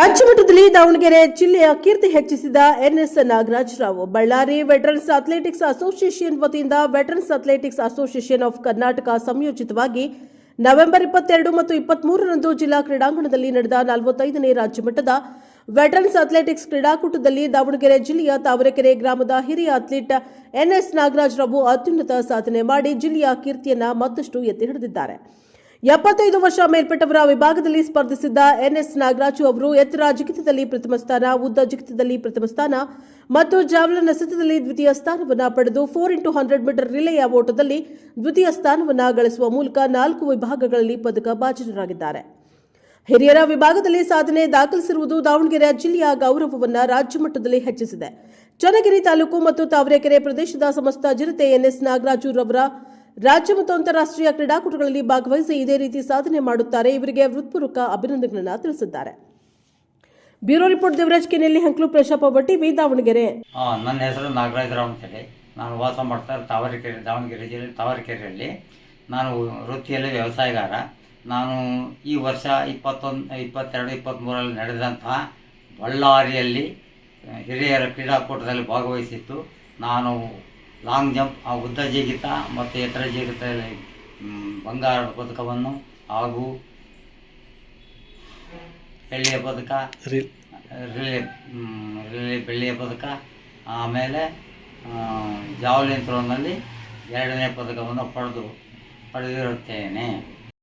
ರಾಜ್ಯ ಮಟ್ಟದಲ್ಲಿ ದಾವಣಗೆರೆ ಜಿಲ್ಲೆಯ ಕೀರ್ತಿ ಹೆಚ್ಚಿಸಿದ NS Nagaraj Rao. Ballari veterans athletics association ವತಿಯಿಂದ veterans athletics association of Karnataka ಸಂಯೋಜಿತವಾಗಿ November ಇಪ್ಪತ್ತೆರಡು ಮತ್ತು ಇಪ್ಪತ್ಮೂರರಂದು ಜಿಲ್ಲಾ ಕ್ರೀಡಾಂಗಣದಲ್ಲಿ ನಡೆದ ನಲವತ್ತೈದನೇ ರಾಜ್ಯ ಮಟ್ಟದ ವೆಟರನ್ಸ್ ಅಥ್ಲೆಟಿಕ್ಸ್ ಕ್ರೀಡಾಕೂಟದಲ್ಲಿ ದಾವಣಗೆರೆ ಜಿಲ್ಲೆಯ ತಾವರೆಕೆರೆ ಗ್ರಾಮದ ಹಿರಿಯ ಅಥ್ಲೀಟ್ ಎನ್ಎಸ್ ನಾಗರಾಜ್ ರಾವ್ ಅತ್ಯುನ್ನತ ಸಾಧನೆ ಮಾಡಿ ಜಿಲ್ಲೆಯ ಕೀರ್ತಿಯನ್ನ ಮತ್ತಷ್ಟು ಎತ್ತಿ ಹಿಡಿದಿದ್ದಾರೆ. ಎಪ್ಪತ್ತೈದು ವರ್ಷ ಮೇಲ್ಪಟ್ಟವರ ವಿಭಾಗದಲ್ಲಿ ಸ್ಪರ್ಧಿಸಿದ್ದ ಎನ್ಎಸ್ ನಾಗರಾಜು ಅವರು ಎತ್ತರ ಜಿಗಿತದಲ್ಲಿ ಪ್ರಥಮ ಸ್ಥಾನ, ಉದ್ದ ಜಿಗಿತದಲ್ಲಿ ಪ್ರಥಮ ಸ್ಥಾನ ಮತ್ತು ಜಾವಲನ್ ಎಸೆತದಲ್ಲಿ ದ್ವಿತೀಯ ಸ್ಥಾನವನ್ನು ಪಡೆದು ಫೋರ್ ಇಂಟು ಹಂಡ್ರೆಡ್ ಮೀಟರ್ ರಿಲೆಯ ಓಟದಲ್ಲಿ ದ್ವಿತೀಯ ಸ್ಥಾನವನ್ನು ಗಳಿಸುವ ಮೂಲಕ ನಾಲ್ಕು ವಿಭಾಗಗಳಲ್ಲಿ ಪದಕ ಭಾಜನರಾಗಿದ್ದಾರೆ. ಹಿರಿಯರ ವಿಭಾಗದಲ್ಲಿ ಸಾಧನೆ ದಾಖಲಿಸಿರುವುದು ದಾವಣಗೆರೆ ಜಿಲ್ಲೆಯ ಗೌರವವನ್ನು ರಾಜ್ಯ ಮಟ್ಟದಲ್ಲಿ ಹೆಚ್ಚಿಸಿದೆ. ಚನ್ನಗಿರಿ ತಾಲೂಕು ಮತ್ತು ತಾವರೆಕೆರೆ ಪ್ರದೇಶದ ಸಮಸ್ತ ಜನತೆ ಎನ್ಎಸ್ ನಾಗರಾಜು ರವರ ರಾಜ್ಯ ಮತ್ತು ಅಂತಾರಾಷ್ಟ್ರೀಯ ಕ್ರೀಡಾಕೂಟಗಳಲ್ಲಿ ಭಾಗವಹಿಸಿ ಇದೇ ರೀತಿ ಸಾಧನೆ ಮಾಡುತ್ತಾರೆ. ಇವರಿಗೆ ಹೃತ್ಪೂರ್ವಕ ಅಭಿನಂದನೆಗಳನ್ನು ತಿಳಿಸಿದ್ದಾರೆ. ಬ್ಯೂರೋ ರಿಪೋರ್ಟ್ ದೇವರಾಜ್ ಕೆನೆಯಲ್ಲಿ ಹಂಕ್ಲು ಪ್ರಶಾಪ ಭಟ್ಟಿ ವಿ ದಾವಣಗೆರೆ. ನನ್ನ ಹೆಸರು ನಾಗರಾಜ್ ರಾವ್ ಅಂತೇಳಿ ನಾನು ವಾಸ ಮಾಡ್ತಾ ತಾವರೆಕೆರೆ, ದಾವಣಗೆರೆ ಜಿಲ್ಲೆ ತಾವರೆಕೆರೆಯಲ್ಲಿ. ನಾನು ವೃತ್ತಿಯಲ್ಲಿ ವ್ಯವಸಾಯಗಾರ. ನಾನು ಈ ವರ್ಷ ಇಪ್ಪತ್ತೊಂದು, ಇಪ್ಪತ್ತೆರಡು ಇಪ್ಪತ್ತ್ಮೂರರಲ್ಲಿ ನಡೆದಂತಹ ಬಳ್ಳಾರಿಯಲ್ಲಿ ಹಿರಿಯರ ಕ್ರೀಡಾಕೂಟದಲ್ಲಿ ಭಾಗವಹಿಸಿತ್ತು ನಾನು ಲಾಂಗ್ ಜಂಪ್ ಆ ಉದ್ದ ಜಿಗಿತ ಮತ್ತು ಎತ್ತರ ಜಿಗಿತ ಬಂಗಾರದ ಪದಕವನ್ನು ಹಾಗೂ ಬೆಳ್ಳಿಯ ಪದಕ ರಿಲೇ. ಮ್, ರಿಲೇ ಬೆಳ್ಳಿಯ ಪದಕ ಆಮೇಲೆ ಜಾವಲಿನ್ ಥ್ರೋನಲ್ಲಿ ಎರಡನೇ ಪದಕವನ್ನು ಪಡೆದು ಪಡೆದಿರುತ್ತೇನೆ.